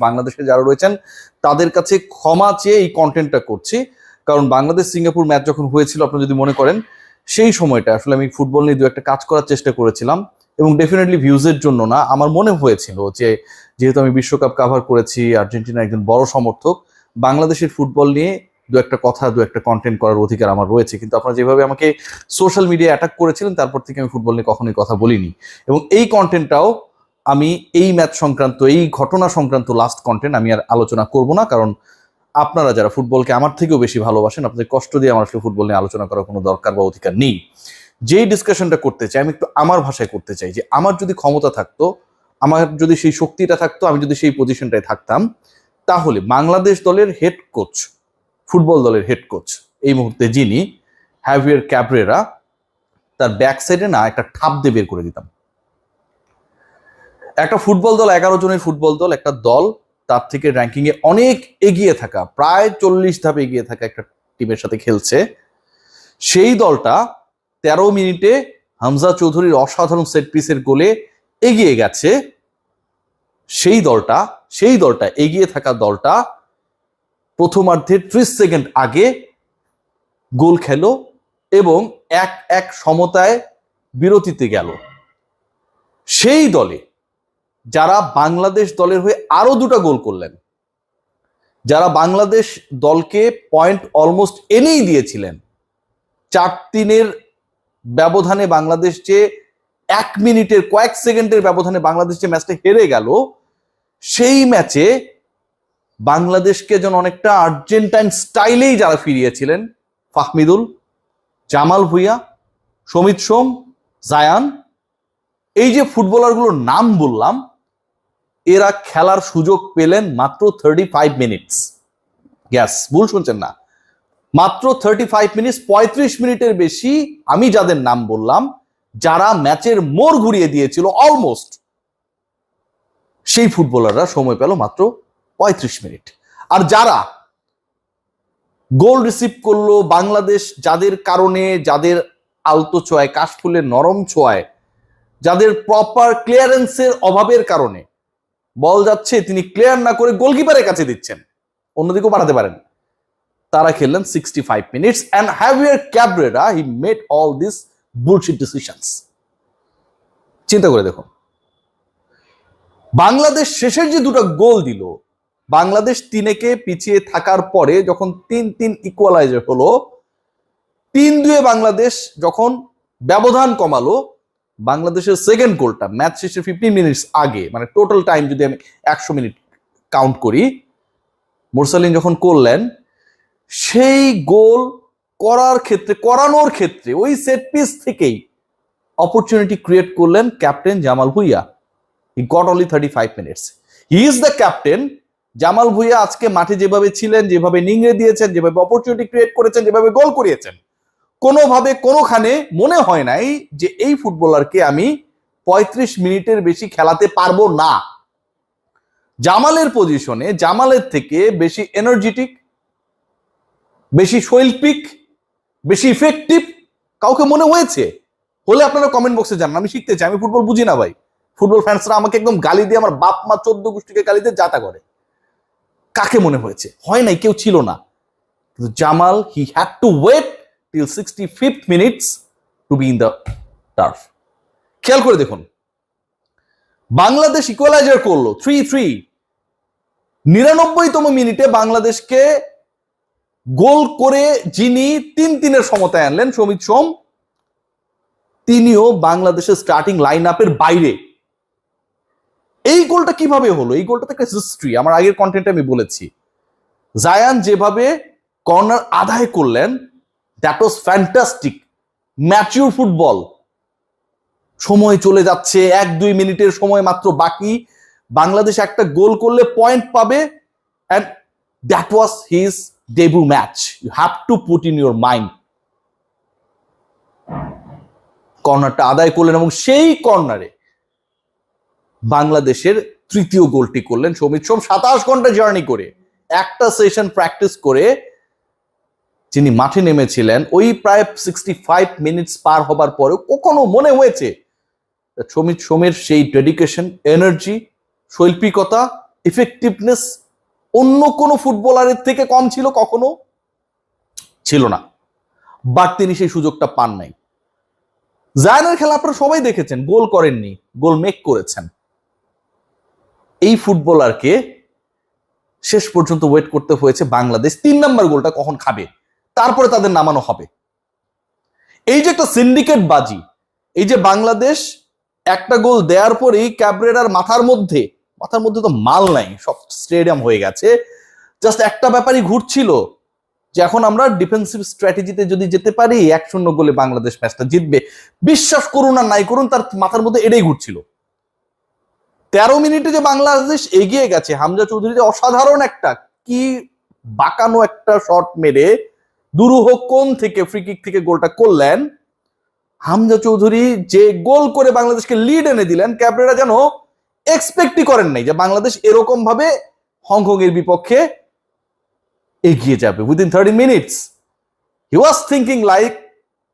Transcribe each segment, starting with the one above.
বাংলাদেশে যারা রয়েছেন, তাদের কাছে ক্ষমা চেয়ে এই কন্টেন্টটা করছি। কারণ বাংলাদেশ সিঙ্গাপুর ম্যাচ যখন হয়েছিল, আপনি যদি মনে করেন, সেই সময়টা আসলে আমি ফুটবল নিয়ে দু একটা কাজ করার চেষ্টা করেছিলাম। এবং ডেফিনেটলি ভিউজের জন্য না, আমার মনে হয়েছিল যে, যেহেতু আমি বিশ্বকাপ কাভার করেছি, আর্জেন্টিনা একজন বড় সমর্থক, বাংলাদেশের ফুটবল নিয়ে দু একটা কথা, দু একটা কন্টেন্ট করার অধিকার আমার রয়েছে। কিন্তু আপনারা যেভাবে আমাকে সোশ্যাল মিডিয়া অ্যাটাক করেছিলেন, তারপর থেকে আমি ফুটবল নিয়ে কখনোই কথা বলিনি। এবং এই কন্টেন্টটাও আমি এই ম্যাচ সংক্রান্ত, এই ঘটনা সংক্রান্ত লাস্ট কন্টেন্ট আমি আর আলোচনা করব না, কারণ আপনারা যারা ফুটবলকে আমার থেকেও বেশি ভালোবাসেন, আপনাদের কষ্ট দিয়ে আমার আসলে ফুটবল নিয়ে আলোচনা করার কোনো দরকার বা অধিকার নেই। যেই ডিসকাশনটা করতে চাই, আমি একটু আমার ভাষায় করতে চাই যে, আমার যদি ক্ষমতা থাকতো, আমার যদি সেই শক্তিটা থাকতো, আমি যদি সেই পজিশনটায় থাকতাম, তাহলে বাংলাদেশ দলের হেড কোচ ফুটবল দলের হেড কোচ এই মুহূর্তে যিনি হ্যাভিয়ার ক্যাবরেরা তার ব্যাক সাইডে না একটা ঠাপ দিয়ে বের করে দিতাম। একটা ফুটবল দল, এগারো জনের ফুটবল দল, একটা দল, তার থেকে র্যাঙ্কিং এ অনেক এগিয়ে থাকা, প্রায় চল্লিশ ধাপ এগিয়ে থাকা একটা টিমের সাথে খেলছে। সেই দলটা তেরো মিনিটে হামজা চৌধুরীর অসাধারণ সেট পিসের গোলে এগিয়ে গেছে। সেই দলটা সেই দলটা এগিয়ে থাকা দলটা প্রথমার্ধের ত্রিশ সেকেন্ড আগে গোল খেলো এবং এক এক সমতায় বিরতিতে গেল। সেই দলে যারা বাংলাদেশ দলের হয়ে আরও দুটো গোল করলেন। যারা বাংলাদেশ দলকে পয়েন্ট অলমোস্ট এনেই দিয়েছিলেন। চার তিনের ব্যবধানে বাংলাদেশ যে এক মিনিটের, কয়েক সেকেন্ডের ব্যবধানে বাংলাদেশ যে ম্যাচটা হেরে গেল, সেই ম্যাচে বাংলাদেশকে যেন অনেকটা আর্জেন্টাইন স্টাইলেই যারা ফিরিয়েছিলেন, ফাহমিদুল, জামাল ভুইয়া, সমিত সোম, জায়ান, এই যে ফুটবলারগুলোর নাম বললাম এরা খেলার সুযোগ পেলেন মাত্র থার্টি ফাইভ মিনিটস গ্যাস ভুল শুনছেন না। মাত্র থার্টি ফাইভ মিনিটস পঁয়ত্রিশ মিনিটের বেশি আমি যাদের নাম বললাম, যারা ম্যাচের মোড় ঘুরিয়ে দিয়েছিল অলমোস্ট সেই ফুটবলাররা সময় পেল মাত্র পঁয়ত্রিশ মিনিট। আর যারা গোল রিসিভ করল বাংলাদেশ, যাদের কারণে, যাদের আলতো ছোঁয়ায়, কাশফুলের নরম ছোঁয়ায়, যাদের প্রপার ক্লিয়ারেন্সের অভাবের কারণে বল যাচ্ছে, তিনি ক্লিয়ার না করে গোলকিপারের কাছে দিচ্ছেন। অন্যদিকেও পাঠাতে পারেন। তারা খেললেন sixty five minutes and Javier Cabrera he made all this bullshit decisions চিন্তা করে দেখুন। বাংলাদেশ শেষের যে দুটো গোল দিল, বাংলাদেশ তিনেকে পিছিয়ে থাকার পরে যখন তিন তিন ইকুয়ালাইজার হলো, তিন দুয়ে বাংলাদেশ যখন ব্যবধান কমালো বাংলাদেশের সেকেন্ড গোলটা ম্যাচ শেষে ফিফটিন মিনিটস আগে মানে টোটাল টাইম যদি আমি একশো মিনিট কাউন্ট করি, মোরসালিন যখন করলেন, সেই গোল করার ক্ষেত্রে, করানোর ক্ষেত্রে, ওই সেট পিস থেকেই অপরচুনিটি ক্রিয়েট করলেন captain Jamal Bhuiyan. He got only thirty five minutes he is the captain Jamal Bhuiyan আজকে মাঠে যেভাবে ছিলেন, যেভাবে নিংড়ে দিয়েছেন, যেভাবে অপরচুনিটি ক্রিয়েট করেছেন, যেভাবে গোল করিয়েছেন কোনোভাবে কোনোখানে মনে হয় নাই যে এই ফুটবলারকে আমি পঁয়ত্রিশ মিনিটের বেশি খেলাতে পারব না। জামালের পজিশনে, জামালের থেকে বেশি এনার্জেটিক বেশি শৈল্পিক, বেশি ইফেক্টিভ কাউকে মনে হয়েছে? হলে আপনারা কমেন্ট বক্সে জানান, আমি শিখতে চাই, আমি ফুটবল বুঝি না ভাই। ফুটবল ফ্যান্সরা আমাকে একদম গালি দিয়ে আমার বাপ মা চোদ্দ গোষ্ঠীকে গালি দিয়ে যাতা করে। কাকে মনে হয়েছে? হয় নাই, কেউ ছিল না। কিন্তু Jamal he had to wait sixty fifth minutes to be in the turf খেয়াল করে দেখুন। বাংলাদেশ ইকুয়ালাইজার করল থ্রি থ্রি নিরানব্বইতম মিনিটে বাংলাদেশকে গোল করে যিনি তিন তিনের সমতায় আনলেন, সমিত সোম, তিনিও বাংলাদেশের স্টার্টিং লাইন আপের বাইরে। এই গোলটা কীভাবে হলো? এই গোলটা একটা হিস্ট্রি আমার আগের কন্টেন্টে আমি বলেছি। জায়ান যেভাবে কর্নার আদায় করলেন that was fantastic mature football সময় চলে যাচ্ছে, এক দুই মিনিটের সময় মাত্র বাকি। বাংলাদেশ একটা গোল করলে পয়েন্ট পাবে and that was his debut match you have to put in your mind কর্নারটা আদায় করলেন এবং সেই কর্নারে বাংলাদেশের তৃতীয় গোলটি করলেন সমিত সোম, সাতাশ ঘণ্টা জার্নি করে। একটা সেশন প্র্যাকটিস করে যিনি মাঠে নেমেছিলেন, ওই প্রায় সিক্সটি ফাইভ মিনিটস পার হবার পরে কখনো মনে হয়েছে সমিত সোমের সেই ডেডিকেশন এনার্জি শৈল্পিকতা ইফেক্টিভনেস অন্য কোনো ফুটবলারের থেকে কম ছিল কখনো? ছিল না। বাট তিনি সেই সুযোগটা পান নাই। জায়ানের খেলা আপনারা সবাই দেখেছেন, গোল করেননি, গোল মেক করেছেন। এই ফুটবলারকে শেষ পর্যন্ত ওয়েট করতে হয়েছে বাংলাদেশ। তিন নাম্বার গোলটা কখন খাবে? তারপরে তাদের নামানো হবে। এই যে একটা সিন্ডিকেট বাজি, এই যে বাংলাদেশ একটা গোল দেওয়ার পরেই ক্যাবরেরার মাথার মধ্যে মাথার মধ্যে তো মাল নাই, সব স্টেডিয়াম হয়ে গেছে। জাস্ট একটা ব্যাপারই ঘুরছিল যে এখন আমরা ডিফেন্সিভ স্ট্র্যাটেজিতে যদি যেতে পারি, এক শূন্য গোলে বাংলাদেশ ম্যাচটা জিতবে। বিশ্বাস করুন আর নাই করুন, তার মাথার মধ্যে এটাই ঘুরছিল। তেরো মিনিটে যে বাংলাদেশ এগিয়ে গেছে, হামজা চৌধুরী যে অসাধারণ একটা, কি বাঁকানো একটা শট মেরে দুরূহ কোণ থেকে ফ্রি কিক থেকে গোলটা করলেন? হামজা চৌধুরী যে গোল করে বাংলাদেশকে লিড এনে দিলেন ক্যাবরেরা যেন এক্সপেক্টই করেন নাই যে বাংলাদেশ এরকম ভাবে হংকং এর বিপক্ষে এগিয়ে যাবে। Within thirty minutes he was thinking like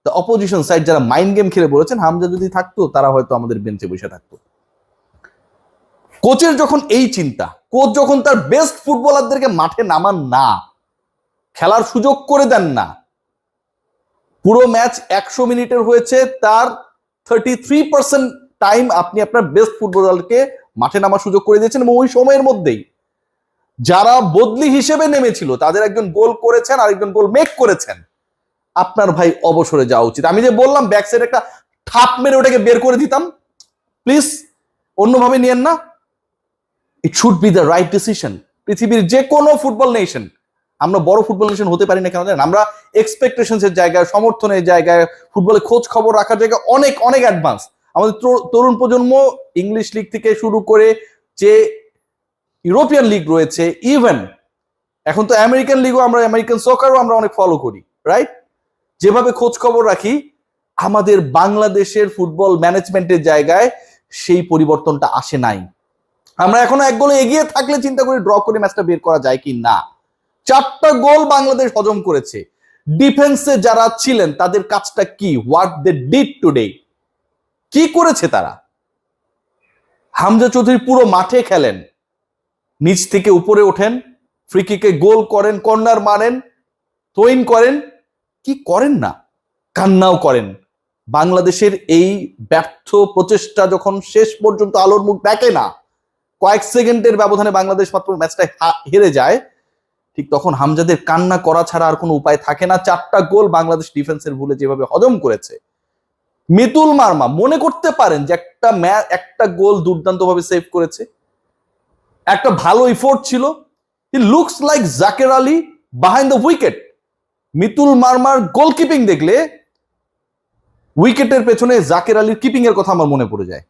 the opposition side যারা মাইন্ড গেম খেলে বলেছেন, হামজা যদি থাকতো, তারা হয়তো আমাদের বেঞ্চে বসে থাকতো। কোচের যখন এই চিন্তা, কোচ যখন তার বেস্ট ফুটবলারদেরকে মাঠে নামান না খেলার সুযোগ করে দেন না। পুরো ম্যাচ একশো মিনিটের হয়েছে, তার থার্টি থ্রি পার্সেন্ট টাইম আপনি আপনার বেস্ট ফুটবলারকে মাঠে নামার সুযোগ করে দিয়েছেন এবং ওই সময়ের মধ্যেই। যারা বদলি হিসেবে নেমেছিল, তাদের একজন গোল করেছেন আর একজন গোল মেক করেছেন। আপনার ভাই অবসরে যাওয়া উচিত। আমি যে বললাম ব্যাক সাইড একটা ঠাপ মেরে ওটাকে বের করে দিতাম। প্লিজ অন্যভাবে নিয়েন না। It should be the right decision পৃথিবীর যে কোনো ফুটবল নেশন আমরা বড় ফুটবল নেশন হতে পারি না কেন জানেন? আমরা এক্সপেকটেশনস এর জায়গায়, সমর্থনের জায়গায় ফুটবলে খোঁজ খবর রাখার জায়গায় অনেক অনেক অ্যাডভান্স আমাদের তরুণ প্রজন্ম ইংলিশ লিগ থেকে শুরু করে যে ইউরোপিয়ান লিগ রয়েছে ইভেন এখন তো আমেরিকান লিগও আমরা আমেরিকান সকারও আমরা অনেক ফলো করি রাইট যেভাবে খোঁজ খবর রাখি, আমাদের বাংলাদেশের ফুটবল ম্যানেজমেন্টের জায়গায় সেই পরিবর্তনটা আসে নাই। আমরা এখনও এক গোলে এগিয়ে থাকলে চিন্তা করি ড্র করে ম্যাচটা বের করা যায় কি না? চারটা গোল বাংলাদেশ হজম করেছে। ডিফেন্সে যারা ছিলেন, তাদের কাজটা কি? হোয়াট দে ডিড টুডে কি করেছে তারা? হামজা চৌধুরী পুরো মাঠে খেলেন। নিচ থেকে উপরে ওঠেন ফ্রিকিকে গোল করেন কর্নার মারেন থ্রোইন করেন। কি করেন না? কান্নাও করেন। বাংলাদেশের এই ব্যর্থ প্রচেষ্টা যখন শেষ পর্যন্ত আলোর মুখ দেখে না, কয়েক সেকেন্ডের ব্যবধানে বাংলাদেশ মাত্র ম্যাচটা হেরে যায় ঠিক তখন হামজাদের কান্না করা ছাড়া আর কোনো উপায় থাকে না। চারটা গোল বাংলাদেশ ডিফেন্সের ভুলে যেভাবে হজম করেছে। মিতুল মার্মা, মনে করতে পারেন যে একটা ম্যাচ একটা গোল দুর্দান্তভাবে সেভ করেছে। একটা ভালো ইফোর্ট ছিল। He looks like Jaker Ali behind the wicket Mitul murmur গোলকিপিং দেখলে উইকেটের পেছনে জাকের আলীর কিপিং এর কথা আমার মনে পড়ে যায়।